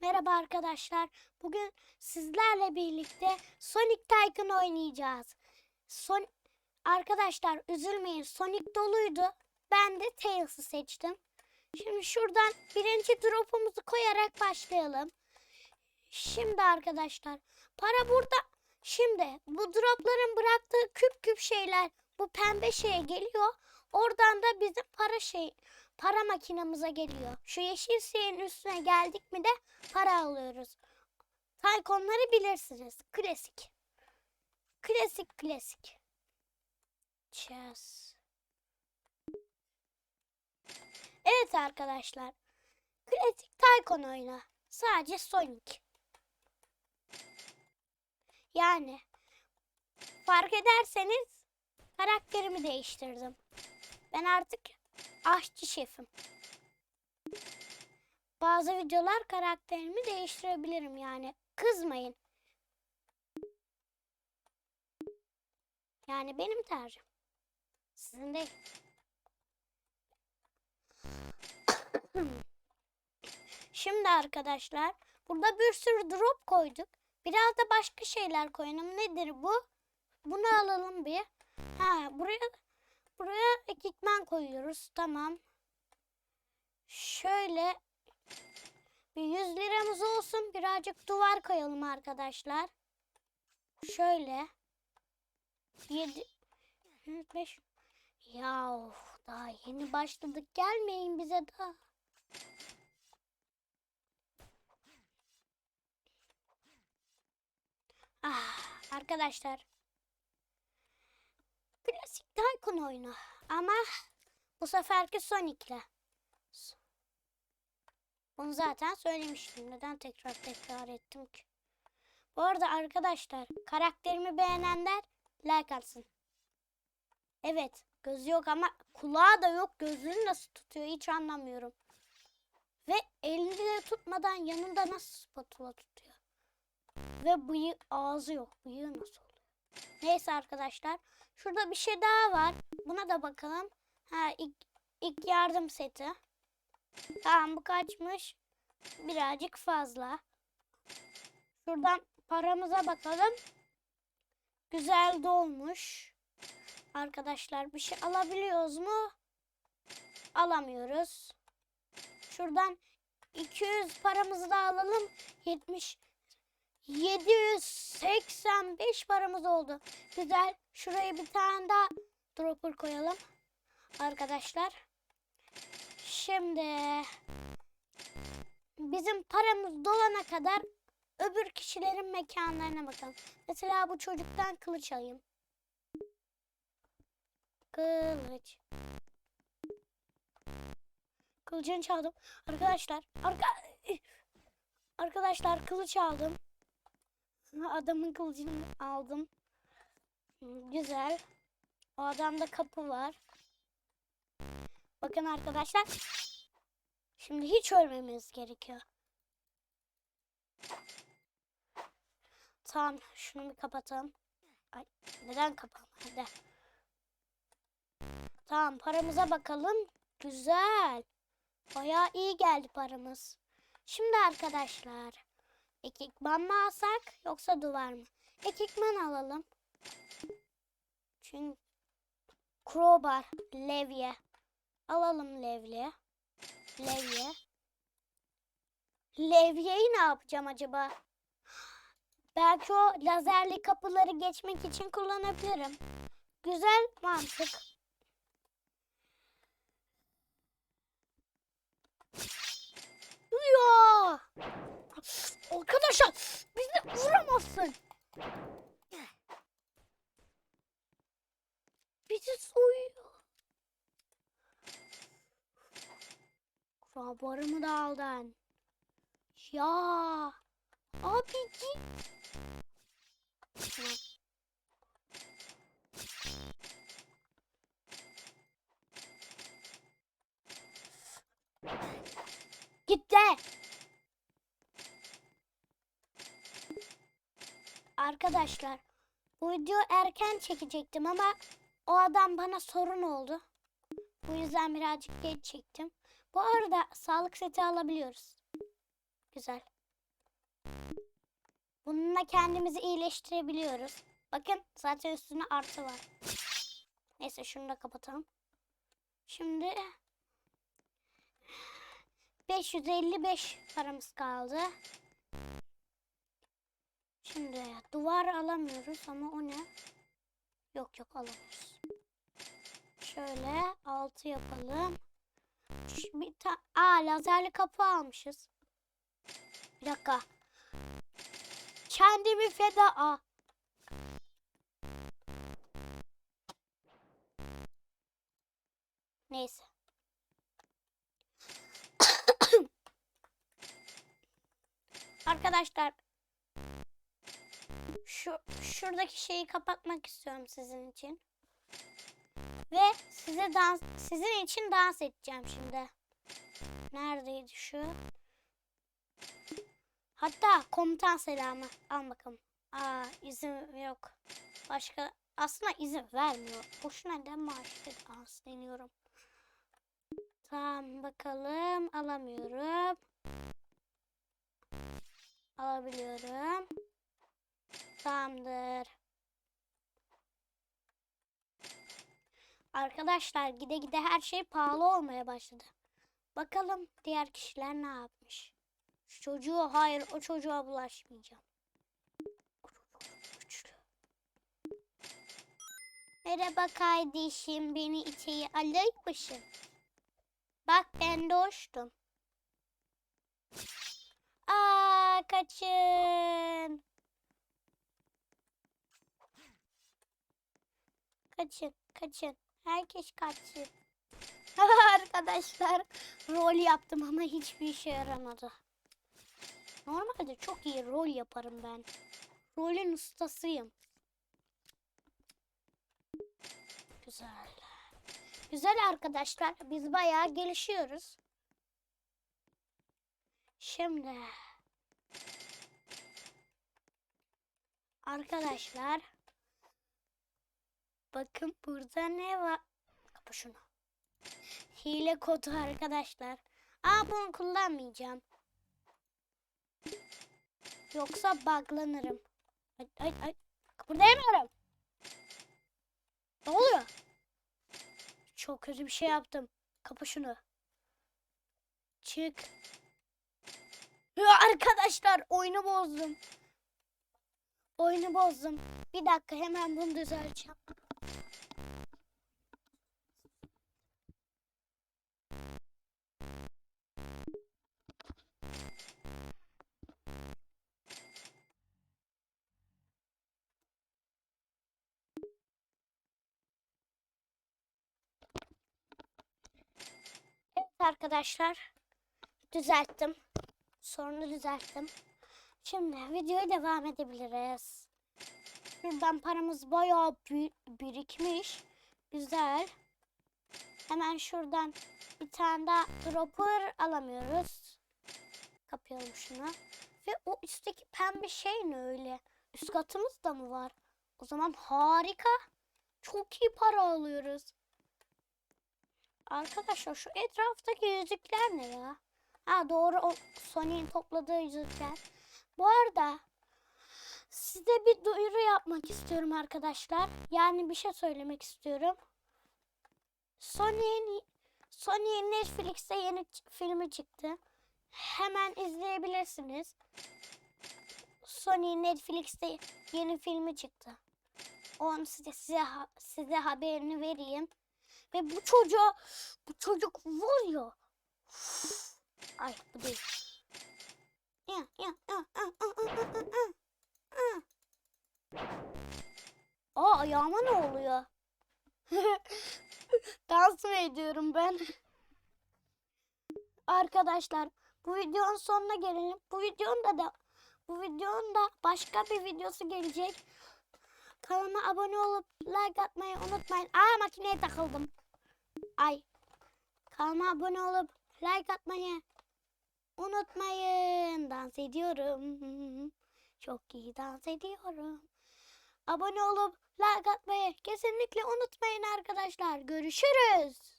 Merhaba arkadaşlar. Bugün sizlerle birlikte Sonic Tycoon oynayacağız. Son Arkadaşlar üzülmeyin. Sonic doluydu. Ben de Tails'ı seçtim. Şimdi şuradan birinci drop'umuzu koyarak başlayalım. Şimdi arkadaşlar para burada. Şimdi bu dropların bıraktığı küp küp şeyler bu pembe şeye geliyor. Oradan da bizim para şey para makinamıza geliyor. Şu yeşil şeyin üstüne geldik mi de para alıyoruz. Taykonları bilirsiniz. Klasik. Klasik klasik. Chess. Evet arkadaşlar. Klasik Taykon oyunu. Sadece Sonic. Yani fark ederseniz karakterimi değiştirdim. Ben artık aşçı şefim. Bazı videolar karakterimi değiştirebilirim yani. Kızmayın. Yani benim tercihim. Sizin değil. Şimdi arkadaşlar burada bir sürü drop koyduk. Biraz da başka şeyler koyalım. Nedir bu? Bunu alalım bir. Ha buraya buraya ekipman koyuyoruz. Tamam. Şöyle bir 100 liramız olsun. Birazcık duvar koyalım arkadaşlar. Şöyle. 7 5 Ya of, daha yeni başladık. Gelmeyin bize daha. Ah, arkadaşlar. Tycoon oyunu. Ama bu seferki Sonic'le. Bunu zaten söylemiştim. Neden tekrar tekrar ettim ki? Bu arada arkadaşlar karakterimi beğenenler like atsın. Evet gözü yok ama kulağı da yok. Gözünü nasıl tutuyor hiç anlamıyorum. Ve elini de tutmadan yanında nasıl spatula tutuyor. Ve bıyığı ağzı yok. Bıyığı nasıl oluyor? Neyse arkadaşlar. Şurada bir şey daha var. Buna da bakalım. Ha ilk, ilk yardım seti. Tamam bu kaçmış? Birazcık fazla. Şuradan paramıza bakalım. Güzel dolmuş. Arkadaşlar bir şey alabiliyoruz mu? Alamıyoruz. Şuradan 200 paramızı da alalım. 70 785 paramız oldu. Güzel. Şuraya bir tane daha dropper koyalım. Arkadaşlar. Şimdi bizim paramız dolana kadar öbür kişilerin mekanlarına bakalım. Mesela bu çocuktan kılıç alayım. Kılıç. Kılıcını çaldım. Arkadaşlar. Arka... Arkadaşlar kılıç aldım. Adamın kılıcını aldım. Güzel. O adamda kapı var. Bakın arkadaşlar. Şimdi hiç ölmemiz gerekiyor. Tamam şunu bir kapatalım. Ay, neden kapanmadı? Tamam paramıza bakalım. Güzel. Bayağı iyi geldi paramız. Şimdi arkadaşlar. Ekikman mı alsak yoksa duvar mı? Ekikman alalım. Çünkü crowbar, levye. Alalım levye. Levye. Levyeyi ne yapacağım acaba? Belki o lazerli kapıları geçmek için kullanabilirim. Güzel mantık. Ya! Arkadaşlar bizi vuramazsın. Bizi soyuyor. Rabarımı da aldın. Ya. Abi git. Gitti. Arkadaşlar bu video erken çekecektim ama o adam bana sorun oldu. Bu yüzden birazcık geç çektim. Bu arada sağlık seti alabiliyoruz. Güzel. Bununla kendimizi iyileştirebiliyoruz. Bakın zaten üstüne artı var. Neyse şunu da kapatalım. Şimdi 555 paramız kaldı. Şimdi duvar alamıyoruz ama o ne? Yok yok alamıyoruz. Şöyle altı yapalım. Bir ta Aa lazerli kapı almışız. Bir dakika. Kendimi feda. Aa. Neyse. Arkadaşlar şu şuradaki şeyi kapatmak istiyorum sizin için. Ve size dans sizin için dans edeceğim şimdi. Neredeydi şu? Hatta komutan selamı. Al bakalım. Aa izin yok. Başka aslında izin vermiyor. Boşuna neden maaşlı dans deniyorum. Tamam bakalım. Alamıyorum. Alabiliyorum. Tamamdır. Arkadaşlar gide gide her şey pahalı olmaya başladı. Bakalım diğer kişiler ne yapmış. Şu çocuğu hayır o çocuğa bulaşmayacağım. Merhaba kardeşim beni içeri alır mısın? Bak ben doğuştum. Aa kaçın. Kaçın, kaçın. Herkes kaçsın. Arkadaşlar rol yaptım ama hiçbir işe yaramadı. Normalde çok iyi rol yaparım ben. Rolün ustasıyım. Güzel. Güzel arkadaşlar. Biz bayağı gelişiyoruz. Şimdi arkadaşlar bakın burada ne var? Kapı şunu. Hile kodu arkadaşlar. Aa bunu kullanmayacağım. Yoksa buglanırım. Ay ay ay. Kıpırdayamıyorum. Ne oluyor? Çok kötü bir şey yaptım. Kapı şunu. Çık. Ya arkadaşlar oyunu bozdum. Oyunu bozdum. Bir dakika hemen bunu düzelteceğim. Arkadaşlar. Düzelttim. Sorunu düzelttim. Şimdi videoya devam edebiliriz. Buradan paramız bayağı bir- birikmiş. Güzel. Hemen şuradan bir tane daha dropper alamıyoruz. Kapayalım şunu. Ve o üstteki pembe şey ne öyle? Üst katımız da mı var? O zaman harika. Çok iyi para alıyoruz. Arkadaşlar şu etraftaki yüzükler ne ya? Ha doğru o Sony'in topladığı yüzükler. Bu arada size bir duyuru yapmak istiyorum arkadaşlar. Yani bir şey söylemek istiyorum. Sony'in Sony'in Netflix'te yeni filmi çıktı. Hemen izleyebilirsiniz. Sony'in Netflix'te yeni filmi çıktı. Onu size size size haberini vereyim. Ve bu çocuğa bu çocuk var ya. Ay bu değil. Aa ayağıma ne oluyor? Dans mı ediyorum ben? Arkadaşlar bu videonun sonuna gelelim. Bu videonun da, da bu videonun da başka bir videosu gelecek. Kanalıma abone olup like atmayı unutmayın. Aa makineye takıldım. Ay. Kanalıma abone olup like atmayı unutmayın. Dans ediyorum. Çok iyi dans ediyorum. Abone olup like atmayı kesinlikle unutmayın arkadaşlar. Görüşürüz.